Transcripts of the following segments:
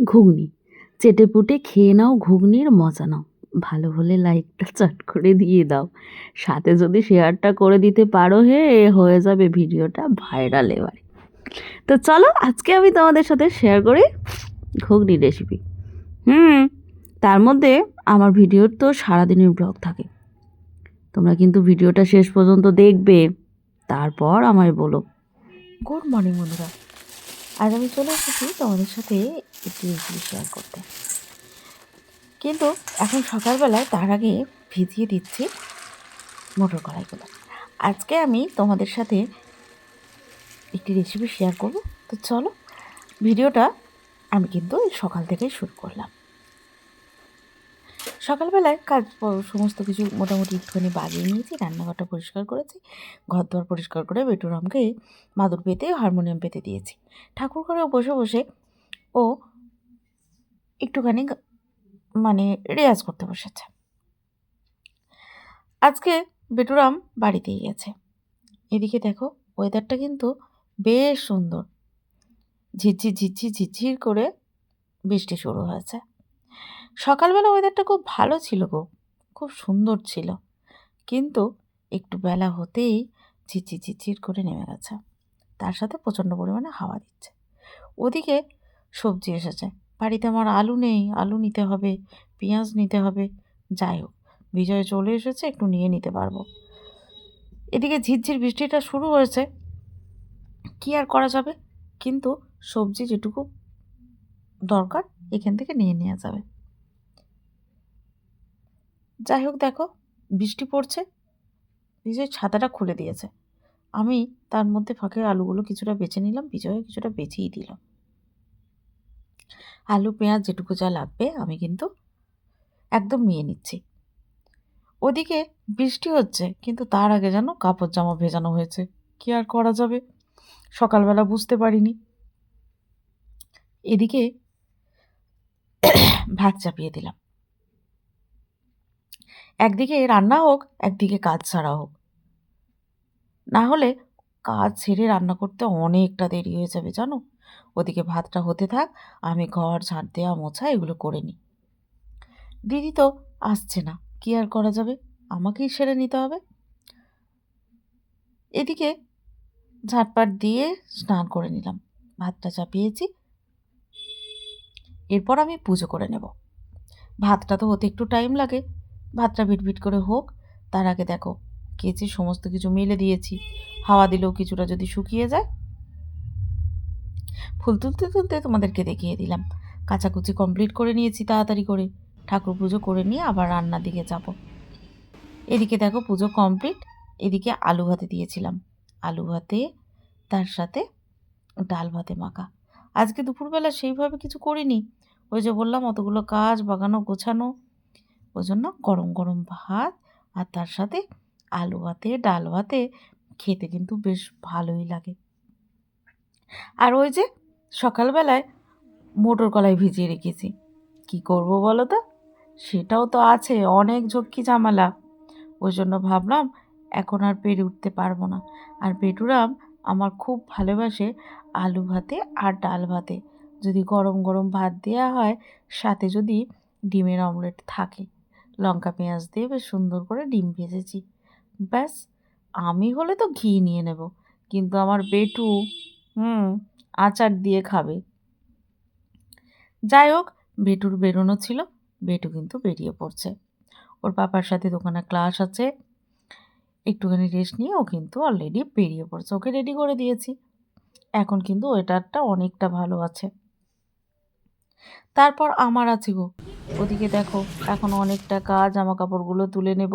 ঘুগনি। চেটে পুটে খেয়ে নাও ঘুগনির, মজা নাও। ভালো হলে লাইকটা চট করে দিয়ে দাও। সাথে যদি শেয়ারটা করে দিতে পারো হে, হয়ে যাবে ভিডিওটা ভাইরাল এবারে। তো চলো, আজকে আমি তোমাদের সাথে শেয়ার করি ঘুগনি রেসিপি হুম, তার মধ্যে আমার ভিডিওর তো সারাদিনের ব্লগ থাকে। তোমরা কিন্তু ভিডিওটা শেষ পর্যন্ত দেখবে। তারপর আমায় বলো। গুড মর্নিং বন্ধুরা। আজ আমি চলে এসেছি তোমাদের সাথে একটি রেসিপি শেয়ার করতে। কিন্তু এখন সকালবেলায় তার আগে ভিজিয়ে দিচ্ছি মোটর কড়াইগুলো। আজকে আমি তোমাদের সাথে একটি রেসিপি শেয়ার করব। তো চলো, ভিডিওটা আমি কিন্তু সকাল থেকেই শুরু করলাম। সকালবেলায় কাজ সমস্ত কিছু মোটামুটি একটুখানি বাজিয়ে নিয়েছি, রান্নাঘরটা পরিষ্কার করেছি ঘর দর পরিষ্কার করে বেটুরামকে মাদুর পেতে, হারমোনিয়াম পেতে দিয়েছি। ঠাকুর ঘরে বসে বসে ও একটুখানি মানে রেয়াজ করতে বসেছে। আজকে বেটুরাম বাড়িতেই গেছে এদিকে দেখো ওয়েদারটা কিন্তু বেশ সুন্দর। ঝিরঝির ঝিরঝির ঝিরঝির করে বৃষ্টি শুরু হয়েছে। সকালবেলা ওয়েদারটা খুব ভালো ছিল গো। খুব সুন্দর ছিল। কিন্তু একটু বেলা হতেই ঝিরঝির ঝিরঝির করে নেমে গেছে। তার সাথে প্রচণ্ড পরিমাণে হাওয়া দিচ্ছে। ওদিকে সবজি এসেছে। বাড়িতে আমার আলু নেই, আলু নিতে হবে, পেঁয়াজ নিতে হবে। যাই হোক, বিজয় চলে এসেছে, একটু নিয়ে নিতে পারব। এদিকে ঝিরঝির বৃষ্টিটা শুরু হয়েছে। কি আর করা যাবে? কিন্তু সবজি যেটুকু দরকার, এখান থেকে নিয়ে নেওয়া যাবে। যাই হোক দেখো, বৃষ্টি পড়ছে বিজয় ছাতাটা খুলে দিয়েছে। আমি তার মধ্যে ফাঁকে আলুগুলো কিছুটা বেছে নিলাম বিজয় কিছুটা বেছেই দিল। আলু, পেঁয়াজ যেটুকু যা লাগবে আমি কিন্তু একদম নিয়ে নিচ্ছি। ওদিকে বৃষ্টি হচ্ছে, কিন্তু তার আগে যেন কাপড় জামা ভেজানো হয়েছে। কি আর করা যাবে? সকালবেলা বুঝতে পারিনি। এদিকে ভাত চাপিয়ে দিলাম। একদিকে রান্না হোক, একদিকে কাজ ছাড়া হোক। না হলে কাজ ছেড়ে রান্না করতে অনেকটা দেরি হয়ে যাবে, জানো? ওদিকে ভাতটা হতে থাক, আমি ঘর ঝাড় দেওয়া মোছা এগুলো করে নিই। দিদি তো আসছে না, কি আর করা যাবে? আমাকেই সেরে নিতে হবে। এদিকে ঝাটপাট দিয়ে স্নান করে নিলাম, ভাতটা চাপিয়েছি। এরপর আমি পুজো করে নেব। ভাতটা তো হতে একটু টাইম লাগে ভাতটা বিটবিট করে হোক, তার আগে দেখো, কেচে সমস্ত কিছু মেলে দিয়েছি। হাওয়া দিলেও কিছুটা যদি শুকিয়ে যায়। ফুল তুলতে তুলতে তোমাদেরকে দেখিয়ে দিলাম। কাচাকুচি কমপ্লিট করে নিয়েছি তাড়াতাড়ি করে। ঠাকুর পুজো করে নিয়ে আবার রান্নার দিকে যাব। এদিকে দেখো পুজো কমপ্লিট এদিকে আলু ভাতে দিয়েছিলাম। আলু ভাতে, তার সাথে ডাল ভাতে মাখা। আজকে দুপুরবেলা সেইভাবে কিছু করিনি। ওই যে বললাম, অতগুলো কাজ বাগানো গোছানো। ওই জন্য গরম গরম ভাত আর তার সাথে আলু ভাতে, ডাল ভাতে খেতে কিন্তু বেশ ভালোই লাগে। আর ওই যে সকালবেলায় মোটর কলাই ভিজিয়ে রেখেছি। কি করব বলো তো? সেটাও তো আছে, অনেক ঝক্কি ঝামেলা। ওই জন্য ভাবলাম এখন আর পেরে উঠতে পারব না। আর পেটুরাম আমার খুব ভালোবাসে আলু ভাতে আর ডাল ভাতে। যদি গরম গরম ভাত দেওয়া হয়, সাথে যদি ডিমের অমলেট থাকে। লঙ্কা পেঁয়াজ দিয়ে বেশ সুন্দর করে ডিম ভেজেছি। ব্যাস, আমি হলে তো ঘি নিয়ে নেব, কিন্তু আমার বেটু, হুম, আচার দিয়ে খাবে। যাই হোক, বেটুর বেরোনো ছিল, বেটু কিন্তু বেরিয়ে পড়ছে। ওর পাপার সাথে দোকানে ক্লাস আছে, একটুখানি রেস্ট নিয়ে ও কিন্তু অলরেডি বেরিয়ে পড়ছে। ওকে রেডি করে দিয়েছি। এখন কিন্তু ওয়েটারটা অনেকটা ভালো আছে। তারপর আমার আছে গো। ওদিকে দেখো, এখন অনেকটা কাজ জামা কাপড়গুলো তুলে নেব।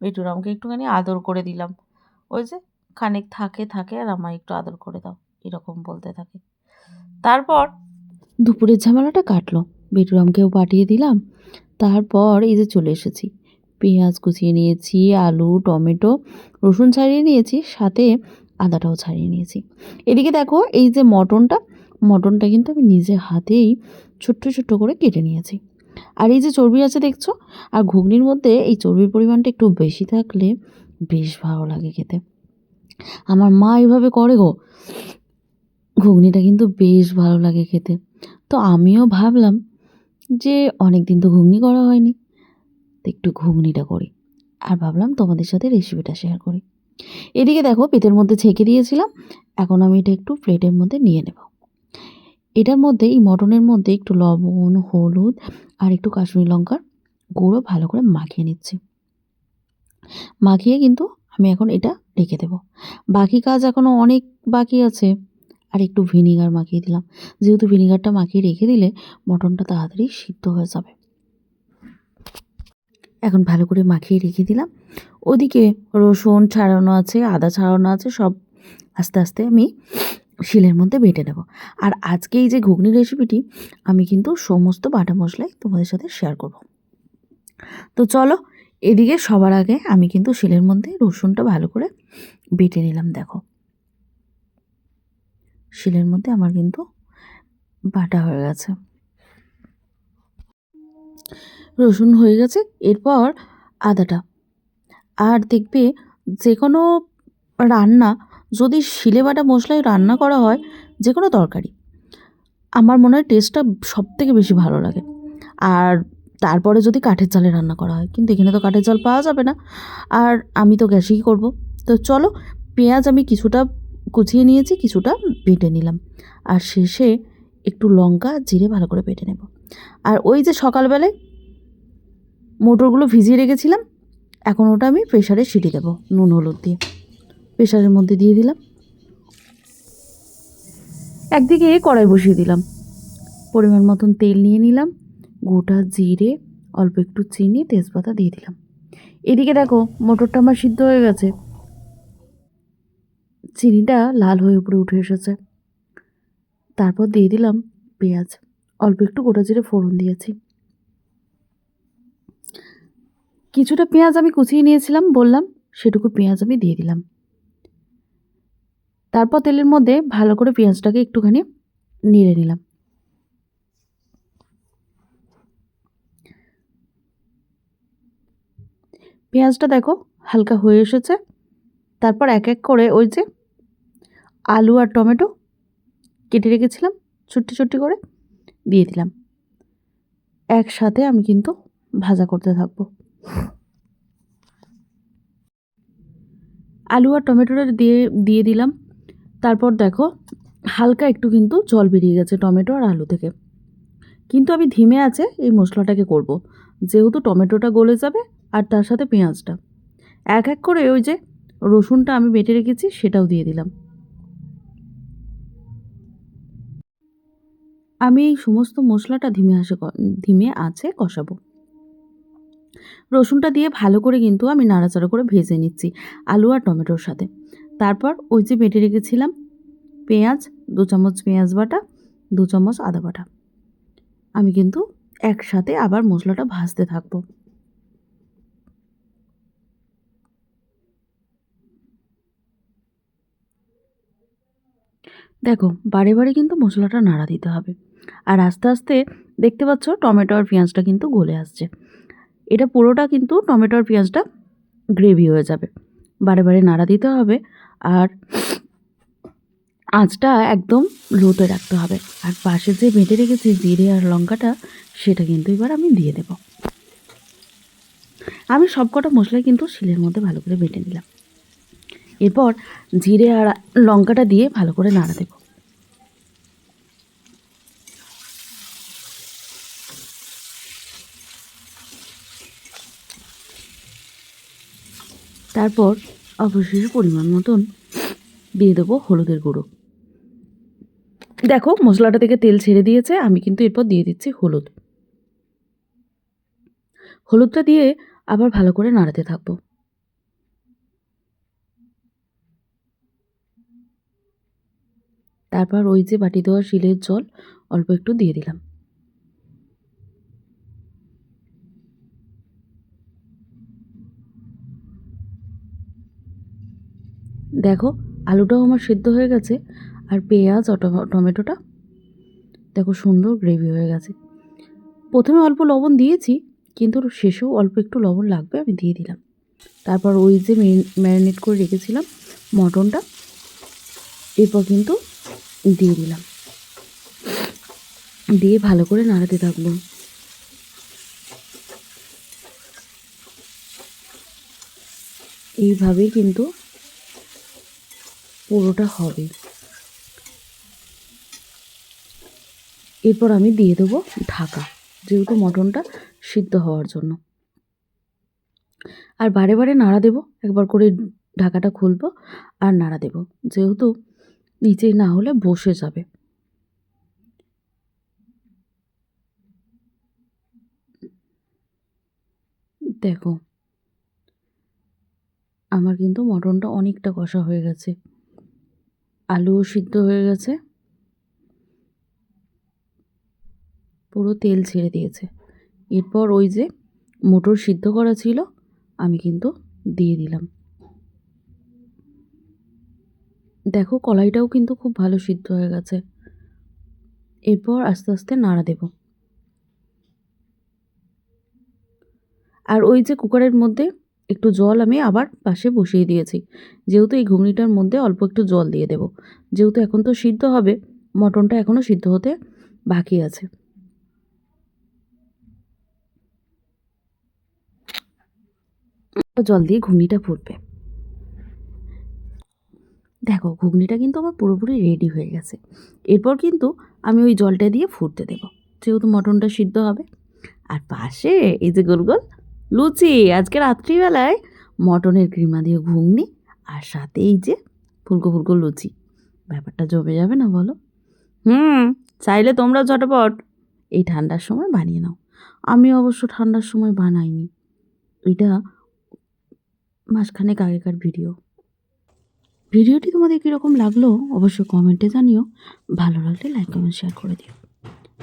বেটুরামকে একটুখানি আদর করে দিলাম। ওই যে খানিক থাকে থাকে, আর আমায় একটু আদর করে দাও, এরকম বলতে থাকে। তারপর দুপুরের ঝামেলাটা কাটলো। বেটুরামকেও পাঠিয়ে দিলাম। তারপর এই যে চলে এসেছি। পেঁয়াজ কুচিয়ে নিয়েছি, আলু, টমেটো, রসুন ছাড়িয়ে নিয়েছি, সাথে আদাটাও ছাড়িয়ে নিয়েছি। এদিকে দেখো, এই যে মটনটা মটনটা কিন্তু আমি নিজে হাতেই ছোট্ট ছোট্ট করে কেটে নিয়েছি। আর এই যে চর্বি আছে দেখছ, আর ঘুগনির মধ্যে এই চর্বির পরিমাণটা একটু বেশি থাকলে বেশ ভালো লাগে খেতে। আমার মা এইভাবে করে গো, ঘুগনিটা কিন্তু বেশ ভালো লাগে খেতে। তো আমিও ভাবলাম যে অনেক দিন তো ঘুগনি করা হয়নি, তো একটু ঘুগনিটা করি। আর ভাবলাম তোমাদের সাথে রেসিপিটা শেয়ার করি। এদিকে দেখো, পেটের মধ্যে ছেঁকে দিয়েছিলাম, এখন আমি এটা একটু প্লেটের মধ্যে নিয়ে নেব। এটার মধ্যে, এই মটনের মধ্যে একটু লবণ, হলুদ আর একটু কাশ্মীরি লঙ্কার গুঁড়ো ভালো করে মাখিয়ে নিচ্ছি। মাখিয়ে কিন্তু আমি এখন এটা রেখে দেব। বাকি কাজ এখনও অনেক বাকি আছে আর একটু ভিনিগার মাখিয়ে দিলাম। যেহেতু ভিনিগারটা মাখিয়ে রেখে দিলে মটনটা তাড়াতাড়ি সিদ্ধ হয়ে যাবে। এখন ভালো করে মাখিয়ে রেখে দিলাম। ওদিকে রসুন ছাড়ানো আছে, আদা ছাড়ানো আছে, সব আস্তে আস্তে আমি শিলের মধ্যে বেটে নেব। আর আজকে এই যে ঘুগনি রেসিপিটি আমি কিন্তু সমস্ত বাটা মশলাই তোমাদের সাথে শেয়ার করব। তো চলো, এদিকে সবার আগে আমি কিন্তু শিলের মধ্যে রসুনটা ভালো করে বেটে নিলাম, দেখো। শিলের মধ্যে আমার কিন্তু বাটা হয়ে গেছে। রসুন হয়ে গেছে, এরপর আদাটা। আর দেখবে যে কোনো রান্না যদি শিলে বাটা মশলায় রান্না করা হয় যে কোনো তরকারি, আমার মনে হয় টেস্টটা সব থেকে বেশি ভালো লাগে। আর তারপরে যদি কাঠের জালে রান্না করা হয়, কিন্তু এখানে তো কাঠের জাল পাওয়া যাবে না। আর আমি তো গ্যাসেই করব। তো চলো, পেঁয়াজ আমি কিছুটা কুচিয়ে নিয়েছি, কিছুটা বেটে নিলাম। আর শেষে একটু লঙ্কা, জিরে ভালো করে বেটে নেব। আর ওই যে সকালবেলায় মোটরগুলো ভিজিয়ে রেখেছিলাম, এখন ওটা আমি প্রেশারে সিটি দেবো নুন, হলুদ দিয়ে। প্রেশারের মধ্যে দিয়ে দিলাম। একদিকে কড়াই বসিয়ে দিলাম। পরিমাণ মতন তেল নিয়ে নিলাম। গোটা জিরে, অল্প একটু চিনি, তেজপাতা দিয়ে দিলাম। এদিকে দেখো, মোটরটা আমার সিদ্ধ হয়ে গেছে। চিনিটা লাল হয়ে উপরে উঠে এসেছে। তারপর দিয়ে দিলাম পেঁয়াজ। অল্প একটু গোটা জিরে ফোড়ন দিয়েছি। কিছুটা পেঁয়াজ আমি কুচিয়ে নিয়েছিলাম, বললাম সেটুকু পেঁয়াজ আমি দিয়ে দিলাম। তারপর তেলের মধ্যে ভালো করে পেঁয়াজটাকে একটুখানি নেড়ে নিলাম। পেঁয়াজটা দেখো হালকা হয়ে এসেছে। তারপর এক এক করে ওই যে আলু আর টমেটো কেটে রেখেছিলাম, ছুট্টি ছুট্টি করে দিয়ে দিলাম। একসাথে আমি কিন্তু ভাজা করতে থাকব। আলু আর টমেটোটা দিয়ে দিয়ে দিলাম। তারপর দেখো, হালকা একটু কিন্তু জল বেরিয়ে গেছে টমেটো আর আলু থেকে। কিন্তু আমি ধিমে আছে এই মশলাটাকে করব। যেহেতু টমেটোটা গলে যাবে আর তার সাথে পেঁয়াজটা। এক এক করে ওই যে রসুনটা আমি বেটে রেখেছি সেটাও দিয়ে দিলাম। আমি এই সমস্ত মশলাটা ধিমে আসে ধিমে আছে কষাবো। রসুনটা দিয়ে ভালো করে কিন্তু আমি নাড়াচাড়া করে ভেজে নিচ্ছি আলু আর টমেটোর সাথে। তারপর ওই যে বেটে রেখেছিলাম পেঁয়াজ, দু চামচ পেঁয়াজ বাটা, দু চামচ আদা বাটা। আমি কিন্তু একসাথে আবার মশলাটা ভাজতে থাকব। দেখো, বারে বারে কিন্তু মশলাটা নাড়া দিতে হবে। আর আস্তে আস্তে দেখতে পাচ্ছ টমেটো আর পেঁয়াজটা কিন্তু গলে আসছে। এটা পুরোটা কিন্তু টমেটো আর পেঁয়াজটা গ্রেভি হয়ে যাবে। বারে বারে নাড়া দিতে হবে আর আঁচটা একদম লোতে রাখতে হবে। আর পাশে যে বেটে রেখেছি জিরে আর লঙ্কাটা, সেটা কিন্তু এবার আমি দিয়ে দেব। আমি সব কটা মশলাই কিন্তু শিলের মধ্যে ভালো করে বেটে নিলাম। এরপর জিরে আর লঙ্কাটা দিয়ে ভালো করে নাড়া দেবো। তারপর অবশেষে পরিমাণ মতন দিয়ে দেবো হলুদের গুঁড়ো। দেখো, মশলাটা থেকে তেল ছেড়ে দিয়েছে, আমি কিন্তু এরপর দিয়ে দিচ্ছি হলুদ। হলুদটা দিয়ে আবার ভালো করে নাড়াতে থাকব। তারপর ওই যে বাটি দেওয়া শিলের জল অল্প একটু দিয়ে দিলাম। দেখো, আলুটাও আমার সেদ্ধ হয়ে গেছে আর পেঁয়াজ টমেটোটা দেখো সুন্দর গ্রেভি হয়ে গেছে। প্রথমে অল্প লবণ দিয়েছি, কিন্তু শেষেও অল্প একটু লবণ লাগবে আমি দিয়ে দিলাম। তারপর ওই যে ম্যারিনেট করে রেখেছিলাম মটনটা, এরপর কিন্তু দিয়ে দিলাম। দিয়ে ভালো করে নাড়াতে থাকব। এইভাবেই কিন্তু পুরোটা হবে। এরপর আমি দিয়ে দেবো ঢাকা, যেহেতু মটনটা সিদ্ধ হওয়ার জন্য। আর বারে বারে নাড়া দেবো, একবার করে ঢাকাটা খুলবো আর নাড়া দেবো, যেহেতু নিচে না হলে বসে যাবে। দেখো, আমার কিন্তু মটনটা অনেকটা কষা হয়ে গেছে। আলুও সিদ্ধ হয়ে গেছে। পুরো তেল ছেড়ে দিয়েছে। এরপর ওই যে মোটর সিদ্ধ করা ছিল, আমি কিন্তু দিয়ে দিলাম। দেখো কলাইটাও কিন্তু খুব ভালো সিদ্ধ হয়ে গেছে। এরপর আস্তে আস্তে নাড়া দেব। আর ওই যে কুকারের মধ্যে একটু জল আমি আবার পাশে বসিয়ে দিয়েছি। যেহেতু এই ঘুগনিটার মধ্যে অল্প একটু জল দিয়ে দেব। যেহেতু এখন তো সিদ্ধ হবে, মটনটা এখনও সিদ্ধ হতে বাকি আছে। জল দিয়ে ঘুগনিটা ফুটবে। দেখো, ঘুগনিটা কিন্তু আমার পুরোপুরি রেডি হয়ে গেছে। এরপর কিন্তু আমি ওই জলটা দিয়ে ফুটতে দেবো। যেহেতু মটনটা সিদ্ধ হবে, আর পাশে এই যে গোল গোল লুচি, আজকে রাত্রিবেলায় মটনের ক্রিমা দিয়ে ঘুগনি আর সাথে এই যে ফুলকো ফুলকো লুচি। ব্যাপারটা জমে যাবে না বলো? হুম, চাইলে তোমরা ঝটপট এই ঠান্ডার সময় বানিয়ে নাও। আমি অবশ্য ঠান্ডার সময় বানাইনি। এটা মাসখানেক আগেকার ভিডিও। ভিডিওটি তোমাদের কীরকম লাগল অবশ্যই কমেন্টে জানিও। ভালো লাগলে লাইক, কমেন্ট, শেয়ার করে দিও।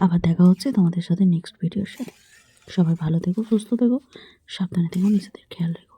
আবার দেখা হচ্ছে তোমাদের সাথে নেক্সট ভিডিওর সাথে। সবাই ভালো থেকো সুস্থ থেকো সাবধানে থেকো নিজেদের খেয়াল রেখো।